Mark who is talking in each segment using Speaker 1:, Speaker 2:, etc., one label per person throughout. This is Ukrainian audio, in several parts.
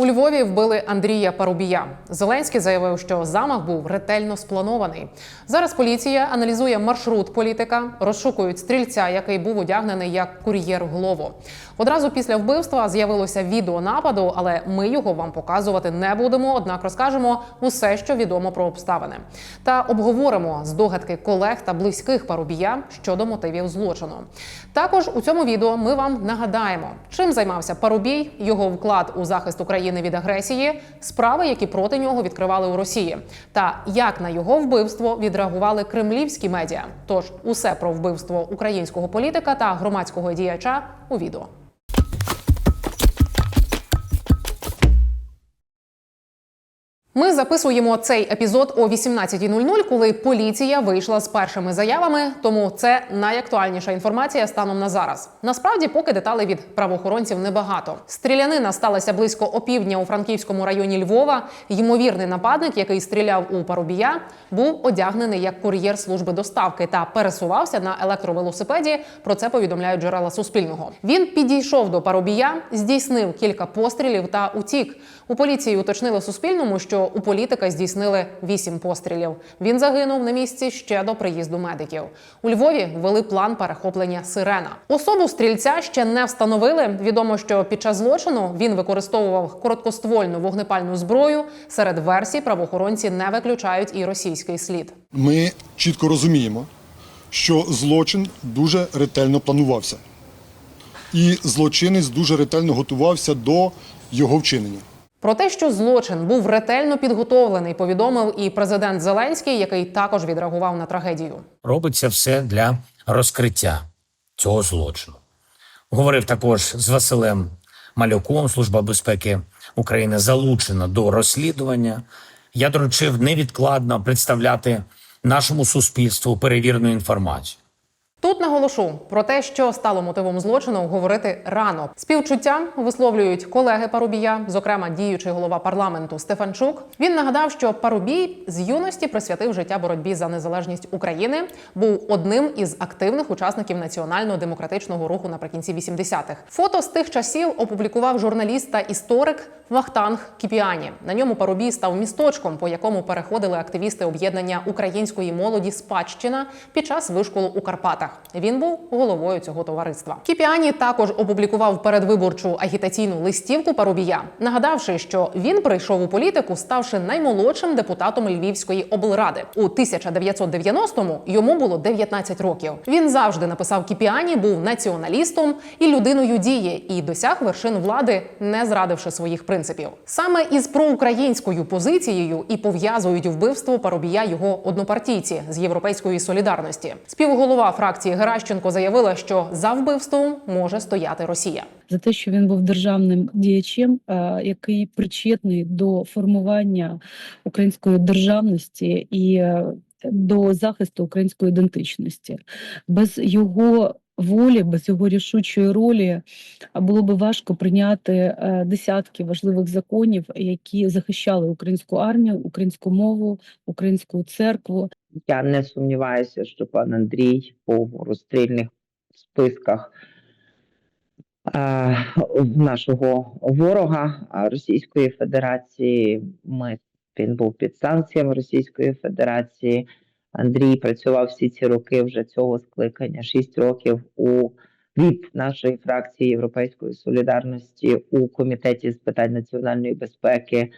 Speaker 1: У Львові вбили Андрія Парубія. Зеленський заявив, що замах був ретельно спланований. Зараз поліція аналізує маршрут політика, розшукують стрільця, який був одягнений як кур'єр Глово. Одразу після вбивства з'явилося відео нападу, але ми його вам показувати не будемо. Однак розкажемо усе, що відомо про обставини, та обговоримо здогадки колег та близьких Парубія щодо мотивів злочину. Також у цьому відео ми вам нагадаємо, чим займався Парубій, його вклад у захист України від агресії, справи, які проти нього відкривали у Росії, та як на його вбивство відреагували кремлівські медіа. Тож усе про вбивство українського політика та громадського діяча у відео. Ми записуємо цей епізод о 18.00, коли поліція вийшла з першими заявами. Тому це найактуальніша інформація станом на зараз. Насправді, поки деталей від правоохоронців небагато. Стрілянина сталася близько опівдня у Франківському районі Львова. Ймовірний нападник, який стріляв у парубія, був одягнений як кур'єр служби доставки та пересувався на електровелосипеді. Про це повідомляють джерела Суспільного. Він підійшов до парубія, здійснив кілька пострілів та утік. У поліції уточнили Суспільному, що у політика здійснили вісім пострілів. Він загинув на місці ще до приїзду медиків. У Львові ввели план перехоплення сирена. Особу стрільця ще не встановили. Відомо, що під час злочину він використовував короткоствольну вогнепальну зброю. Серед версій правоохоронці не виключають і російський слід.
Speaker 2: Ми чітко розуміємо, що злочин дуже ретельно планувався. І злочинець дуже ретельно готувався до його вчинення.
Speaker 1: Про те, що злочин був ретельно підготовлений, повідомив і президент Зеленський, який також відреагував на трагедію.
Speaker 3: робиться все для розкриття цього злочину. Говорив також з Василем Малюком, Служба безпеки України залучена до розслідування. Я доручив невідкладно представляти нашому суспільству перевірену інформацію.
Speaker 1: Тут наголошу про те, що стало мотивом злочину, говорити рано. Співчуття висловлюють колеги Парубія, зокрема діючий голова парламенту Стефанчук. Він нагадав, що Парубій з юності присвятив життя боротьбі за незалежність України, був одним із активних учасників національно-демократичного руху наприкінці 80-х. Фото з тих часів опублікував журналіст та історик Вахтанг Кіпіані. На ньому Парубій став місточком, по якому переходили активісти об'єднання української молоді Спадщина під час вишколу у Карпатах. Він був головою цього товариства. Кіпіані також опублікував передвиборчу агітаційну листівку Парубія, нагадавши, що він прийшов у політику, ставши наймолодшим депутатом Львівської облради. У 1990-му йому було 19 років. Він завжди написав Кіпіані, був націоналістом і людиною дії, і досяг вершин влади, не зрадивши своїх принципів. Саме із проукраїнською позицією і пов'язують вбивство Парубія його однопартійці з європейської солідарності. Співголова фракції Геращенко заявила, що за вбивством може стояти Росія.
Speaker 4: за те, що він був державним діячем, е, який причетний до формування української державності і е, до захисту української ідентичності. Без його волі, без його рішучої ролі було би важко прийняти е, десятки важливих законів, які захищали українську армію, українську мову, українську церкву.
Speaker 5: Я не сумніваюся, що пан Андрій був розстрільних списках е, нашого ворога Російської Федерації. Ми, він був під санкціями Російської Федерації. Андрій працював всі ці роки вже цього скликання, 6 років у від нашої фракції Європейської солідарності у комітеті з питань національної безпеки,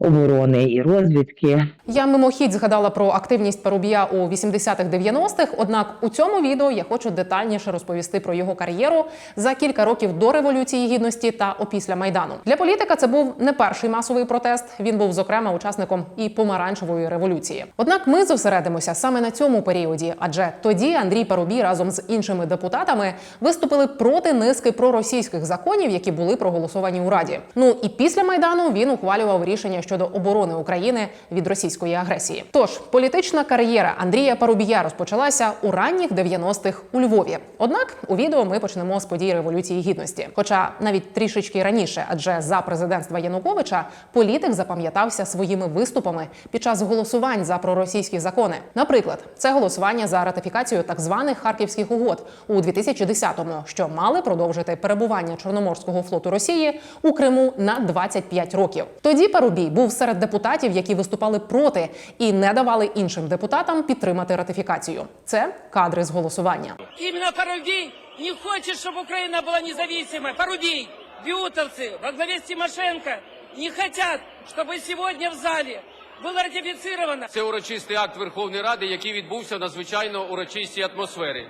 Speaker 5: оборони і розвідки.
Speaker 1: Я мимохідь згадала про активність Парубія у 80-х-90-х, Однак у цьому відео я хочу детальніше розповісти про його кар'єру за кілька років до революції гідності та опісля майдану. Для політика це був не перший масовий протест. Він був зокрема учасником і помаранчевої революції. Однак ми зосередимося саме на цьому періоді, адже тоді Андрій Парубій разом з іншими депутатами виступили проти низки проросійських законів, які були проголосовані у раді. Ну і після майдану він ухвалював рішення щодо оборони України від російської агресії. Тож політична кар'єра Андрія Парубія розпочалася у ранніх 90-х у Львові. Однак у відео ми почнемо з подій революції гідності. Хоча навіть трішечки раніше, адже за президентства Януковича політик запам'ятався своїми виступами під час голосувань за проросійські закони. Наприклад, це голосування за ратифікацію так званих харківських угод у 2010-му, що мали продовжити перебування Чорноморського флоту Росії у Криму на 25 років. Тоді Парубій був серед депутатів, які виступали проти і не давали іншим депутатам підтримати ратифікацію. Це кадри з голосування.
Speaker 6: Именно Парубий не хочет, чтобы Украина была независимой. Парубий, биутовцы во главе с Тимошенко не хотят, чтобы сегодня в зале было ратифицировано
Speaker 7: Це урочистий акт Верховної Ради, який відбувся в надзвичайно урочистій атмосфері.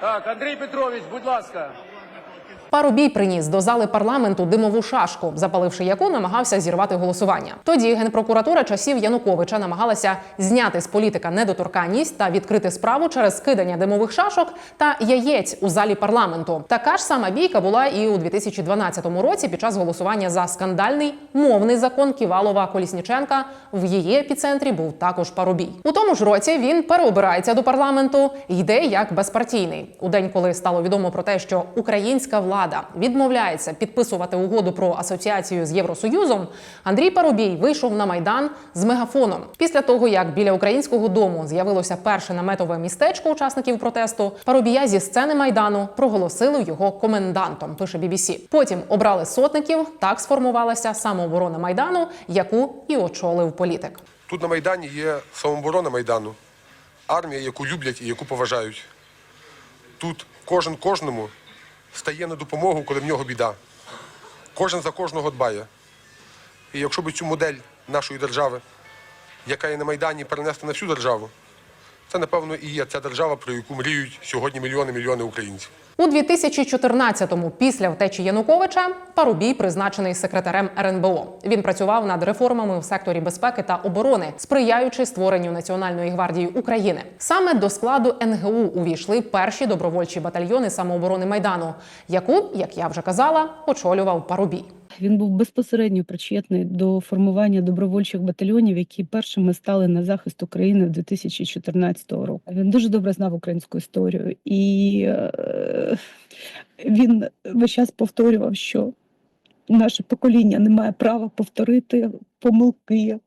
Speaker 8: Так, Андрій Петрович, будь ласка.
Speaker 1: Парубій приніс до зали парламенту димову шашку, запаливши яку намагався зірвати голосування. Тоді генпрокуратура часів Януковича намагалася зняти з політика недоторканність та відкрити справу через скидання димових шашок та яєць у залі парламенту. Така ж сама бійка була і у 2012 році під час голосування за скандальний мовний закон Ківалова Колісніченка. В її епіцентрі був також Парубій. У тому ж році він переобирається до парламенту, йде як безпартійний. У день, коли стало відомо про те, що українська влада відмовляється підписувати угоду про асоціацію з Євросоюзом, Андрій Парубій вийшов на майдан з мегафоном. Після того, як біля українського дому з'явилося перше наметове містечко учасників протесту, Парубія зі сцени майдану проголосили його комендантом. Пише BBC. Потім обрали сотників. Так сформувалася самооборона майдану, яку і очолив політик.
Speaker 9: Тут на Майдані є самооборона Майдану, армія, яку люблять і яку поважають. Тут кожен кожному стає на допомогу, коли в нього біда. Кожен за кожного дбає. І якщо б цю модель нашої держави, яка є на Майдані, перенести на всю державу, це, напевно, і є ця держава, про яку мріють сьогодні мільйони-мільйони українців.
Speaker 1: У 2014-му, після втечі Януковича, Парубій призначений секретарем РНБО. Він працював над реформами в секторі безпеки та оборони, сприяючи створенню Національної гвардії України. Саме до складу НГУ увійшли перші добровольчі батальйони самооборони майдану, яку, як я вже казала, очолював Парубій.
Speaker 4: Він був безпосередньо причетний до формування добровольчих батальйонів, які першими стали на захист України в 2014 року. Він дуже добре знав українську історію, і е, він весь час повторював, що наше покоління не має права повторити помилки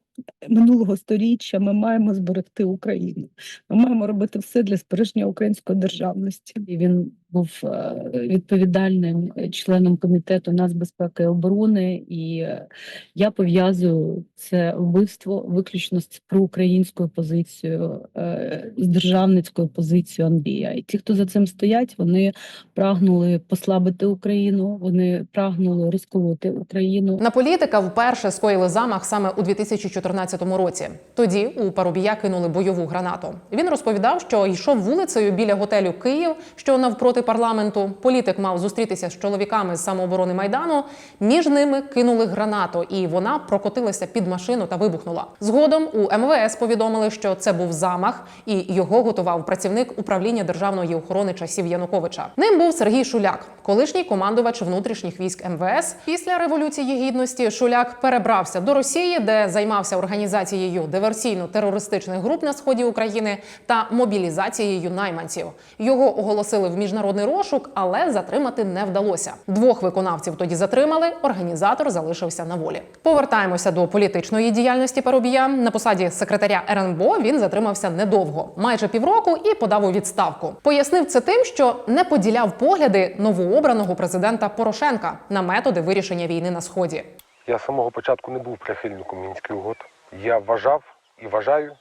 Speaker 4: минулого сторіччя. Ми маємо зберегти Україну. Ми маємо робити все для збереження української державності. І він був е, відповідальним членом комітету нацбезпеки і оборони, і е, я пов'язую це вбивство виключно з проукраїнською позицією, е, з державницькою позицією Андрія. І ті, хто за цим стоять, вони прагнули послабити Україну, вони прагнули розколоти Україну.
Speaker 1: На політика вперше скоїли замах саме у 2014 році. Тоді у Парубія кинули бойову гранату. Він розповідав, що йшов вулицею біля готелю Київ, що навпроти парламенту. Політик мав зустрітися з чоловіками з самооборони майдану. Між ними кинули гранату, і вона прокотилася під машину та вибухнула. Згодом у МВС повідомили, що це був замах, і його готував працівник управління державної охорони часів Януковича. Ним був Сергій Шуляк, колишній командувач внутрішніх військ МВС. Після революції гідності Шуляк перебрався до Росії, де займався організацією диверсійно-терористичних груп на сході України та мобілізацією найманців. Його оголосили в міжнародний розшук, але затримати не вдалося. Двох виконавців тоді затримали. Організатор залишився на волі. Повертаємося до політичної діяльності Парубія. На посаді секретаря РНБО він затримався недовго, майже півроку, і подав у відставку. Пояснив це тим, що не поділяв погляди новообраного президента Порошенка на методи вирішення війни на сході.
Speaker 9: Я з самого початку не був прихильником мінських угод. Я вважав і вважаю,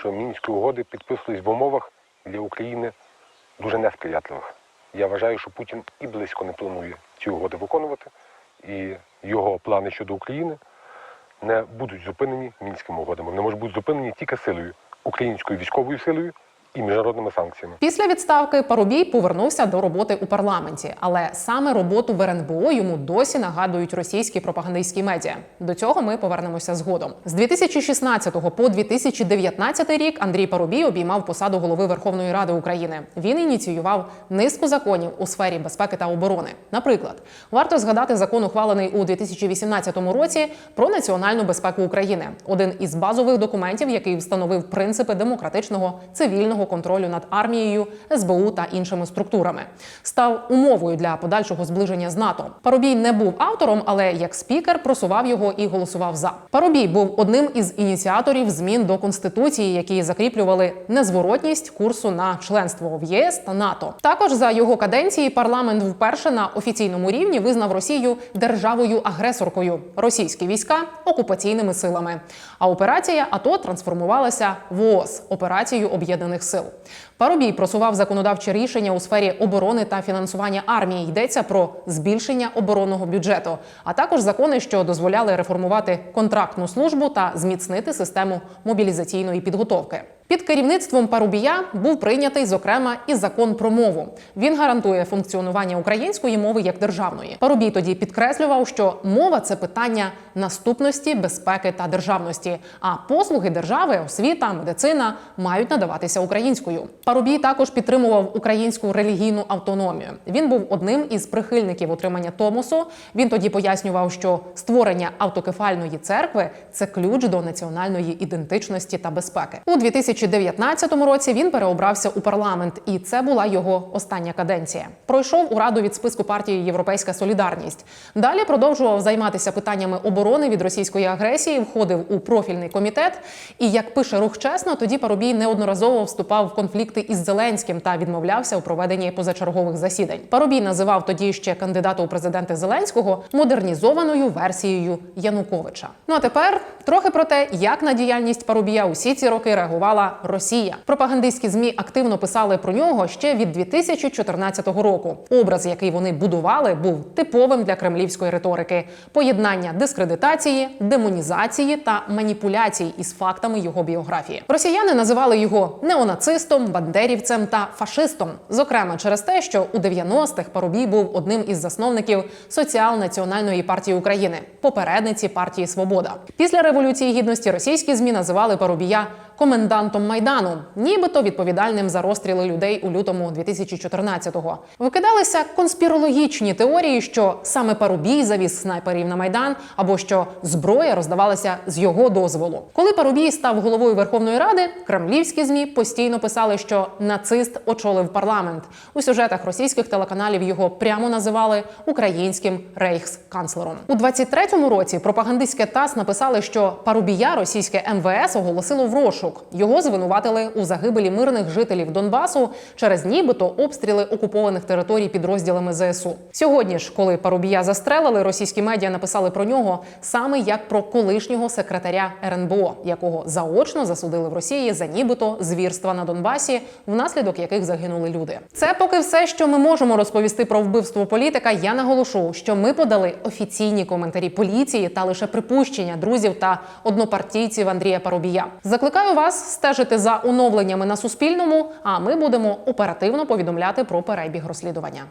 Speaker 9: що мінські угоди підписувались в умовах для України дуже несприятливих. Я вважаю, що Путін і близько не планує ці угоди виконувати, і його плани щодо України не будуть зупинені мінськими угодами. Вони можуть бути зупинені тільки силою українською військовою силою і міжнародними санкціями.
Speaker 1: Після відставки Парубій повернувся до роботи у парламенті, але саме роботу в РНБО йому досі нагадують російські пропагандистські медіа. До цього ми повернемося згодом. З 2016 по 2019 рік Андрій Парубій обіймав посаду голови Верховної Ради України. Він ініціював низку законів у сфері безпеки та оборони. Наприклад, варто згадати закон, ухвалений у 2018 році про національну безпеку України, один із базових документів, який встановив принципи демократичного цивільного контролю над армією, СБУ та іншими структурами, став умовою для подальшого зближення з НАТО. Парубій не був автором, але як спікер просував його і голосував за. Парубій був одним із ініціаторів змін до конституції, які закріплювали незворотність курсу на членство в ЄС та НАТО. Також за його каденції парламент вперше на офіційному рівні визнав Росію державою-агресоркою, російські війська окупаційними силами. А операція АТО трансформувалася в ООС операцію об'єднаних сил. Парубій просував законодавче рішення у сфері оборони та фінансування армії. Йдеться про збільшення оборонного бюджету, а також закони, що дозволяли реформувати контрактну службу та зміцнити систему мобілізаційної підготовки. Під керівництвом Парубія був прийнятий, зокрема, і закон про мову. Він гарантує функціонування української мови як державної. Парубій тоді підкреслював, що мова це питання наступності, безпеки та державності. А послуги держави, освіта, медицина мають надаватися українською. Парубій також підтримував українську релігійну автономію. Він був одним із прихильників отримання Томосу. Він тоді пояснював, що створення автокефальної церкви це ключ до національної ідентичності та безпеки. У 2019 році він переобрався у парламент, і це була його остання каденція. Пройшов у раду від списку партії Європейська Солідарність. Далі продовжував займатися питаннями оборони від російської агресії, входив у профільний комітет. І як пише рух чесно, тоді Парубій неодноразово вступав в конфлікти із Зеленським та відмовлявся у проведенні позачергових засідань. Парубій називав тоді ще кандидата у президенти Зеленського модернізованою версією Януковича. Ну а тепер трохи про те, як на діяльність Парубія усі ці роки реагувала Росія. Пропагандистські змі активно писали про нього ще від 2014 року. Образ, який вони будували, був типовим для кремлівської риторики: поєднання дискредитації, демонізації та маніпуляцій із фактами його біографії. Росіяни називали його неонацистом, бандерівцем та фашистом, зокрема через те, що у 90-х Парубій був одним із засновників Соціал-національної партії України, попередниці партії Свобода. Після революції гідності російські змі називали Парубія комендантом майдану, нібито відповідальним за розстріли людей у лютому 2014-го. Викидалися конспірологічні теорії, що саме Парубій завіз снайперів на майдан, або що зброя роздавалася з його дозволу. Коли Парубій став головою Верховної Ради, кремлівські змі постійно писали, що нацист очолив парламент. У сюжетах російських телеканалів його прямо називали українським рейхсканцлером. У 23-му році пропагандистське ТАСС написали, що Парубія російське МВС оголосило в розшук. Його звинуватили у загибелі мирних жителів Донбасу через нібито обстріли окупованих територій підрозділами ЗСУ. Сьогодні ж, коли Парубія застрелили, російські медіа написали про нього саме як про колишнього секретаря РНБО, якого заочно засудили в Росії за нібито звірства на Донбасі, внаслідок яких загинули люди. Це поки все, що ми можемо розповісти про вбивство політика. Я наголошу, що ми подали офіційні коментарі поліції та лише припущення друзів та однопартійців Андрія Парубія. Закликаю вас стежити за оновленнями на Суспільному. А ми будемо оперативно повідомляти про перебіг розслідування.